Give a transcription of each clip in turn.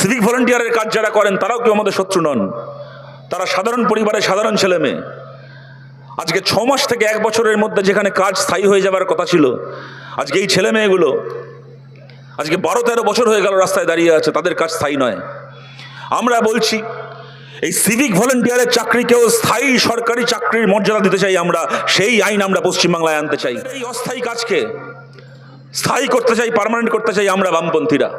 Civic ভলেন্টিয়ারের কাজ যারা করেন, তারাও কেউ আমাদের শত্রু নন। তারা সাধারণ পরিবারের সাধারণ ছেলে মেয়ে আজকে ছ মাস থেকে এক বছরের মধ্যে যেখানে কাজ স্থায়ী হয়ে যাবার কথা ছিল, আজকে এই ছেলে মেয়েগুলো আজকে বারো তেরো বছর হয়ে গেল রাস্তায় দাঁড়িয়ে আছে, তাদের কাজ স্থায়ী নয়। আমরা বলছি, এই সিভিক ভলেন্টিয়ারের চাকরিকেও স্থায়ী সরকারি চাকরির মর্যাদা দিতে চাই আমরা, সেই আইন আমরা পশ্চিমবাংলায় আনতে চাই। এই অস্থায়ী কাজকে স্থায়ী করতে চাই পার্মানেন্ট করতে চাই আমরা বামপন্থীরা।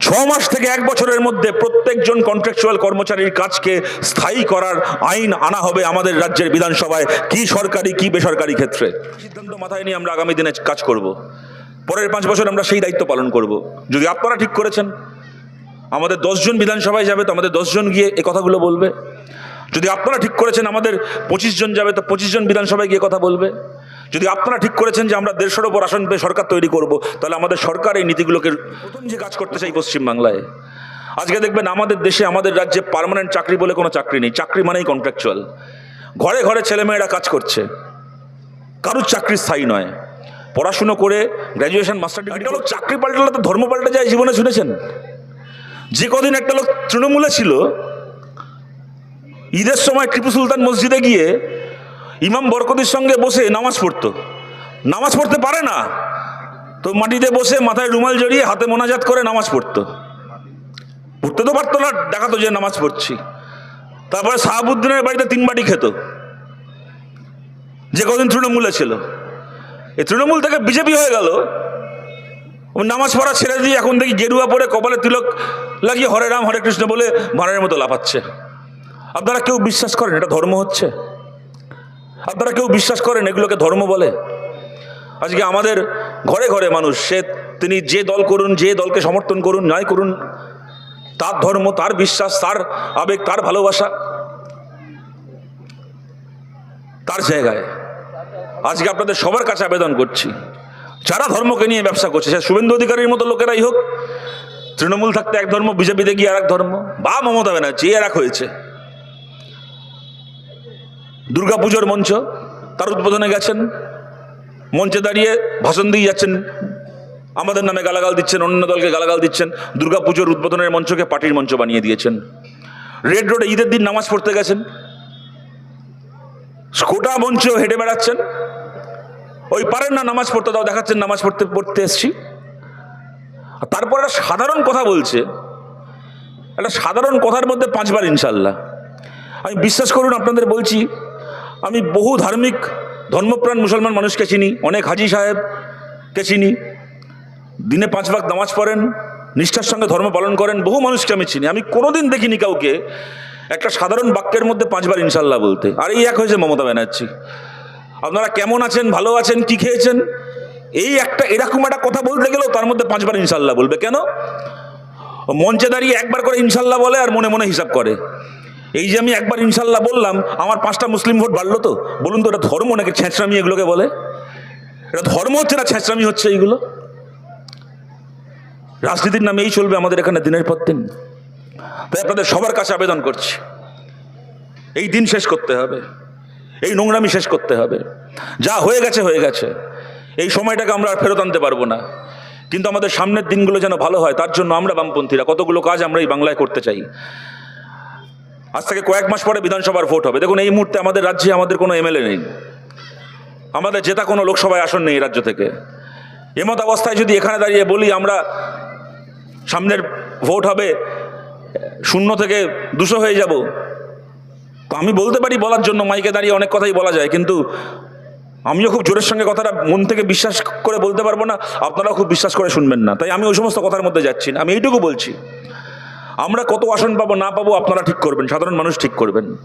ছ মাস থেকে এক বছরের মধ্যে প্রত্যেকজন কন্ট্রাকচুয়াল কর্মচারীর কাজকে স্থায়ী করার আইন আনা হবে আমাদের রাজ্যের বিধানসভায়। কি সরকারি, কি বেসরকারি ক্ষেত্রে? সিদ্ধান্ত মাথায় নিয়ে আমরা আগামী দিনে কাজ করব। পরের পাঁচ বছর আমরা সেই দায়িত্ব পালন করব। যদি আপনারা ঠিক করেছেন, আমাদের দশজন বিধানসভায় যাবে তো আমাদের দশজন গিয়ে এ কথাগুলো বলবে। যদি আপনারা ঠিক করেছেন, আমাদের পঁচিশ জন যাবে তো পঁচিশ জন বিধানসভায় গিয়ে কথা বলবে। যদি আপনারা ঠিক করেছেন যে আমরা দেড়শোর ওপর আসন পেয়ে সরকার তৈরি করব, তাহলে আমাদের সরকার এই নীতিগুলোকে প্রথম যে কাজ করতে চাই পশ্চিমবাংলায়। আজকে দেখবেন আমাদের দেশে, আমাদের রাজ্যে পার্মানেন্ট চাকরি বলে কোনো চাকরি নেই। চাকরি মানেই কন্ট্রাকচুয়াল ঘরে ঘরে ছেলেমেয়েরা কাজ করছে। কারুর চাকরি স্থায়ী নয়। পড়াশুনো করে গ্র্যাজুয়েশন মাস্টার ডিগ্রি লোক চাকরি পাল্টালে তো ধর্ম পাল্টে যায়, জীবনে শুনেছেন? যে কদিন একটা লোক তৃণমূলে ছিল, ঈদের সময় টিপু সুলতান মসজিদে গিয়ে ইমাম বরকতির সঙ্গে বসে নামাজ পড়তো। নামাজ পড়তে পারে না। তো মাটিতে বসে মাথায় রুমাল জড়িয়ে হাতে মোনাজাত করে নামাজ পড়তো। পড়তে তো পারতো না দেখাতো যে নামাজ পড়ছি। তারপরে শাহাবুদ্দিনের বাড়িতে তিন বাটি খেত। যে কদিন তৃণমূলে ছিল। এই তৃণমূল থেকে বিজেপি হয়ে গেল। নামাজ পড়া ছেড়ে দিয়ে এখন দেখি গেরুয়া পরে কপালে তিলক লাগিয়ে হরে রাম, হরে কৃষ্ণ বলে ভাড়ের মতো লাফাচ্ছে। আপনারা কেউ বিশ্বাস করেন এটা ধর্ম হচ্ছে? আপনারা কেউ বিশ্বাস করেন এগুলোকে ধর্ম বলে? আজকে আমাদের ঘরে ঘরে মানুষ, সে তিনি যে দল করুন, যে দলকে সমর্থন করুন, ন্যায় করুন, তার ধর্ম, তার বিশ্বাস, তার আবেগ, তার ভালোবাসা, তার জায়গায়। আজকে আপনাদের সবার কাছে আবেদন করছি, যারা ধর্মকে নিয়ে ব্যবসা করছে, সে শুভেন্দু অধিকারীর মতো লোকেরাই হোক, তৃণমূল থাকতে এক ধর্ম, বিজেপিতে গিয়ে আর এক ধর্ম, বা মমতা ব্যানার্জি আর এক হয়েছে। দুর্গাপুজোর মঞ্চ, তার উদ্বোধনে গেছেন, মঞ্চে দাঁড়িয়ে ভাষণ দিয়ে যাচ্ছেন, আমাদের নামে গালাগাল দিচ্ছেন অন্য দলকে গালাগাল দিচ্ছেন, দুর্গাপুজোর উদ্বোধনের মঞ্চকে পার্টির মঞ্চ বানিয়ে দিয়েছেন। রেড রোডে ঈদের দিন নামাজ পড়তে গেছেন, গোটা মঞ্চ হেঁটে বেড়াচ্ছেন, ওই পারেন না নামাজ পড়তে দাও দেখাচ্ছেন নামাজ পড়তে পড়তে এসছি। তারপর একটা সাধারণ কথা বলছে, একটা সাধারণ কথার মধ্যে পাঁচবার ইনশাল্লাহ আমি বিশ্বাস করুন, আপনাদের বলছি আমি বহু ধার্মিক ধর্মপ্রাণ মুসলমান মানুষকে চিনি, অনেক হাজি সাহেবকে চিনি। দিনে পাঁচ ভাগ নামাজ পড়েন, নিষ্ঠার সঙ্গে ধর্ম পালন করেন, বহু মানুষকে আমি চিনি। আমি কোনোদিন দেখিনি কাউকে। একটা সাধারণ বাক্যের মধ্যে পাঁচবার ইনশাল্লাহ বলতে। আর এই এক হয়েছে মমতা ব্যানার্জি। আপনারা কেমন আছেন, ভালো আছেন, কি খেয়েছেন? এই একটা, এরকম একটা কথা বলতে গেলেও তার মধ্যে পাঁচবার ইনশাল্লাহ বলবে। কেন? মঞ্চে দাঁড়িয়ে একবার করে ইনশাল্লাহ বলে আর মনে মনে হিসাব করে। এই যে আমি একবার ইনশাল্লাহ বললাম, আমার পাঁচটা মুসলিম ভোট বাড়লো তো? বলুন তো এটা ধর্ম নাকি ছেঁচড়ামি এগুলোকে বলে? এটা ধর্ম হচ্ছে না ছেঁচড়ামি হচ্ছে এইগুলো? রাজনীতির নামে এই চলবে আমাদের এখানে দিনের পর দিন। তাই আপনাদের সবার কাছে আবেদন করছি, এই দিন শেষ করতে হবে, এই নোংরামি শেষ করতে হবে। যা হয়ে গেছে হয়ে গেছে। এই সময়টাকে আমরা আর ফেরত আনতে পারব না। কিন্তু আমাদের সামনের দিনগুলো যেন ভালো হয়, তার জন্য আমরা বামপন্থীরা কতগুলো কাজ আমরা এই বাংলায় করতে চাই। আজ থেকে কয়েক মাস পরে বিধানসভার ভোট হবে। দেখুন, এই মুহূর্তে আমাদের রাজ্যে আমাদের কোনো এমএলএ নেই। আমাদের জেতা কোনো লোকসভায় আসন নেই রাজ্য থেকে। এমত অবস্থায় যদি এখানে দাঁড়িয়ে বলি, আমরা সামনের ভোট হবে, শূন্য থেকে দুশো হয়ে যাব। তো আমি বলতে পারি বলার জন্য, মাইকে দাঁড়িয়ে অনেক কথাই বলা যায়, কিন্তু আমিও খুব জোরের সঙ্গে কথাটা মন থেকে বিশ্বাস করে বলতে পারব না। আপনারাও খুব বিশ্বাস করে শুনবেন না। তাই আমি ওই সমস্ত কথার মধ্যে যাচ্ছি না। আমি এইটুকু বলছি। আমরা কত আসন পাবো, না পাবো আপনারা ঠিক করবেন, সাধারণ মানুষ ঠিক করবেন।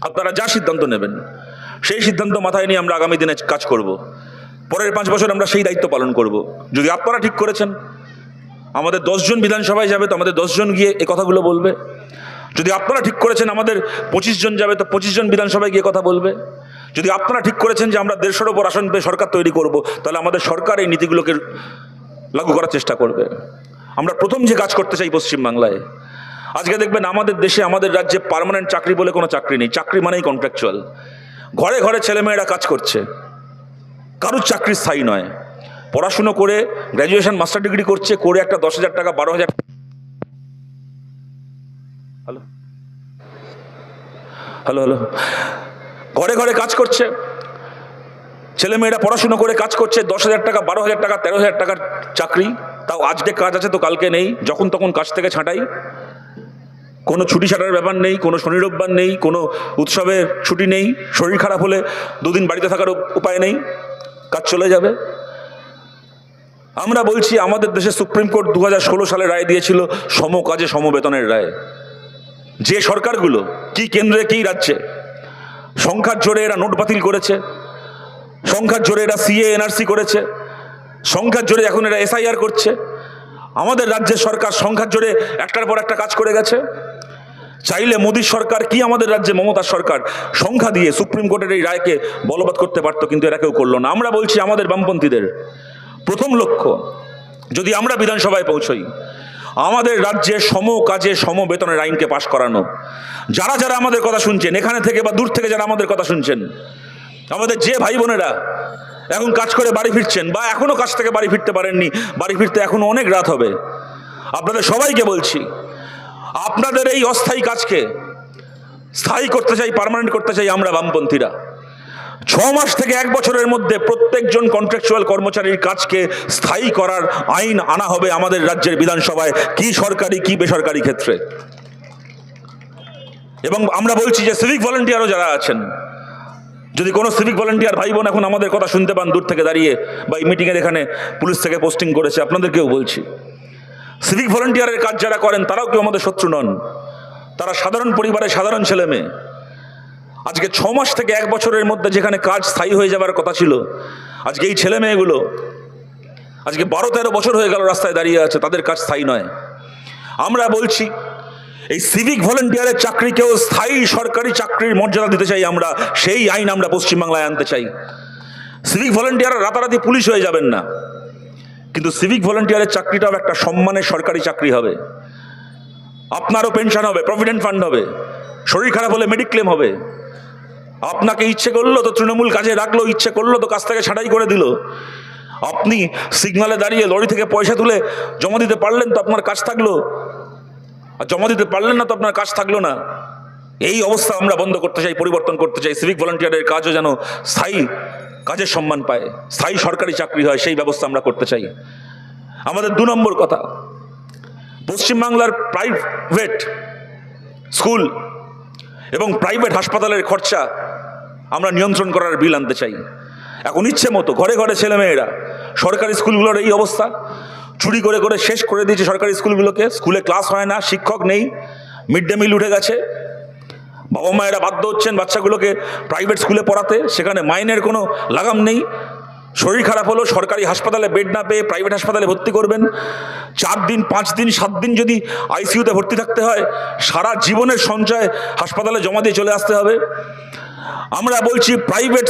আপনারা যা সিদ্ধান্ত নেবেন, সেই সিদ্ধান্ত মাথায় নিয়ে আমরা আগামী দিনে কাজ করব। পরের পাঁচ বছর আমরা সেই দায়িত্ব পালন করব। যদি আপনারা ঠিক করেছেন, আমাদের দশজন বিধানসভায় যাবে, তো আমাদের দশজন গিয়ে এ কথাগুলো বলবে। যদি আপনারা ঠিক করেছেন, আমাদের পঁচিশ জন যাবে, তো পঁচিশ জন বিধানসভায় গিয়ে কথা বলবে। যদি আপনারা ঠিক করেছেন যে আমরা দেড়শোর ওপর আসন পেয়ে সরকার তৈরি করব, তাহলে আমাদের সরকার এই নীতিগুলোকে লাগু করার চেষ্টা করবে। আমরা প্রথম যে কাজ করতে চাই পশ্চিমবাংলায় আজকে দেখবেন আমাদের দেশে, আমাদের রাজ্যে পার্মানেন্ট চাকরি বলে কোনো চাকরি নেই। চাকরি মানেই কন্ট্রাকচুয়াল ঘরে ঘরে ছেলেমেয়েরা কাজ করছে। কারুর চাকরি স্থায়ী নয়। পড়াশুনো করে গ্র্যাজুয়েশন মাস্টার ডিগ্রি করছে, করে একটা দশ হাজার টাকা, বারো হাজার হ্যালো হ্যালো হ্যালো ঘরে ঘরে কাজ করছে। ছেলেমেয়েরা পড়াশুনো করে কাজ করছে, দশ হাজার টাকা, বারো হাজার টাকা, তেরো হাজার টাকার চাকরি। তাও আজকে কাজ আছে তো কালকে নেই। যখন তখন কাজ থেকে ছাঁটাই। কোনো ছুটি ছাটার ব্যাপার নেই, কোনো শনি রোববার নেই, কোনো উৎসবের ছুটি নেই, শরীর খারাপ হলে দুদিন বাড়িতে থাকার উপায় নেই, কাজ চলে যাবে। আমরা বলছি, আমাদের দেশে সুপ্রিম কোর্ট দু হাজার ষোলো সালে রায় দিয়েছিল সম কাজে সমবেতনের রায়। যে সরকারগুলো, কি কেন্দ্রে, কি রাজ্যে, সংখ্যার জোরে এরা নোট বাতিল করেছে, সংখ্যার জোরে এরা সিএ, এনআরসি করেছে, সংখ্যার জোরে এখন এরা এসআইআর করছে। আমাদের রাজ্যের সরকার সংখ্যার জোরে একটার পর একটা কাজ করে গেছে। চাইলে মোদীর সরকার কি আমাদের রাজ্যে মমতা সরকার সংখ্যা দিয়ে সুপ্রিম কোর্টের এই রায়কে বলবৎ করতে পারতো, কিন্তু এরা কেউ করল না। আমরা বলছি আমাদের বামপন্থীদের প্রথম লক্ষ্য, যদি আমরা বিধানসভায় পৌঁছই, আমাদের রাজ্যে সম কাজে সম বেতনের আইনকে পাশ করানো। যারা যারা আমাদের কথা শুনছেন, এখানে থেকে বা দূর থেকে যারা আমাদের কথা শুনছেন, আমাদের যে ভাই বোনেরা এখন কাজ করে বাড়ি ফিরছেন বা এখনও কাজ থেকে বাড়ি ফিরতে পারেননি, বাড়ি ফিরতে এখনও অনেক রাত হবে, আপনাদের সবাইকে বলছি আপনাদের এই অস্থায়ী কাজকে স্থায়ী করতে চাই পার্মানেন্ট করতে চাই আমরা বামপন্থীরা। ছ মাস থেকে এক বছরের মধ্যে প্রত্যেকজন কন্ট্রাকচুয়াল কর্মচারীর কাজকে স্থায়ী করার আইন আনা হবে আমাদের রাজ্যের বিধানসভায়, কি সরকারি, কি বেসরকারি ক্ষেত্রে। এবং আমরা বলছি যে সিভিক ভলেন্টিয়ারও যারা আছেন, যদি কোনো সিভিক ভলেন্টিয়ার ভাই বোন এখন আমাদের কথা শুনতে পান দূর থেকে দাঁড়িয়ে, বা এই মিটিংয়ের এখানে পুলিশ থেকে পোস্টিং করেছে, আপনাদেরকেও বলছি। সিভিক ভলেন্টিয়ারের কাজ যারা করেন, তারাও কেউ আমাদের শত্রু নন। তারা সাধারণ পরিবারের সাধারণ ছেলে মেয়ে। আজকে ছ মাস থেকে এক বছরের মধ্যে যেখানে কাজ স্থায়ী হয়ে যাবার কথা ছিল, আজকে এই ছেলে মেয়েগুলো, আজকে বারো তেরো বছর হয়ে গেল রাস্তায় দাঁড়িয়ে আছে, তাদের কাজ স্থায়ী নয়। আমরা বলছি, এই সিভিক ভলেন্টিয়ারের চাকরিকেও স্থায়ী সরকারি চাকরির মর্যাদা দিতে চাই আমরা, সেই আইন আমরা পশ্চিমবাংলায় আনতে চাই। সিভিক ভলেন্টিয়ার রাতারাতি পুলিশ হয়ে যাবেন না। কিন্তু সিভিক ভলেন্টিয়ারের চাকরিটাও একটা সম্মানের সরকারি চাকরি হবে। আপনারও পেনশন হবে প্রভিডেন্ট ফান্ড হবে। শরীর খারাপ হলে মেডিক্লেম হবে। আপনাকে ইচ্ছে করল তো তৃণমূল কাজে রাখল, ইচ্ছে করল তো কাজ থেকে ছাঁটাই করে দিল। আপনি সিগনালে দাঁড়িয়ে লরি থেকে পয়সা তুলে জমা দিতে পারলেন তো আপনার কাজ থাকল। আর জমা দিতে পারলেন না তো আপনার কাজ থাকল না। এই অবস্থা আমরা বন্ধ করতে চাই, পরিবর্তন করতে চাই। সিভিক ভলান্টিয়ারের কাজও যেন স্থায়ী কাজের সম্মান পায়, স্থায়ী সরকারি চাকরি হয়, সেই ব্যবস্থা আমরা করতে চাই। আমাদের দু নম্বর কথা, পশ্চিমবাংলার প্রাইভেট স্কুল এবং প্রাইভেট হাসপাতালের খরচা আমরা নিয়ন্ত্রণ করার বিল আনতে চাই। এখন ইচ্ছে মতো ঘরে ঘরে ছেলেমেয়েরা, সরকারি স্কুলগুলোর এই অবস্থা, চুরি করে করে শেষ করে দিয়েছে সরকারি স্কুলগুলোকে, স্কুলে ক্লাস হয় না, শিক্ষক নেই, মিড ডে মিল উঠে গেছে বাবা মায়েরা বাধ্য হচ্ছেন বাচ্চাগুলোকে প্রাইভেট স্কুলে পড়াতে, সেখানে মাইনের কোনো লাগাম নেই। শরীর খারাপ হলো সরকারি হাসপাতালে বেড না পেয়ে প্রাইভেট হাসপাতালে ভর্তি করবেন। চার দিন, পাঁচ দিন, সাত দিন যদি আইসিইউতে ভর্তি থাকতে হয়, সারা জীবনের সঞ্চয় হাসপাতালে জমা দিয়ে চলে আসতে হবে। আমরা বলছি প্রাইভেট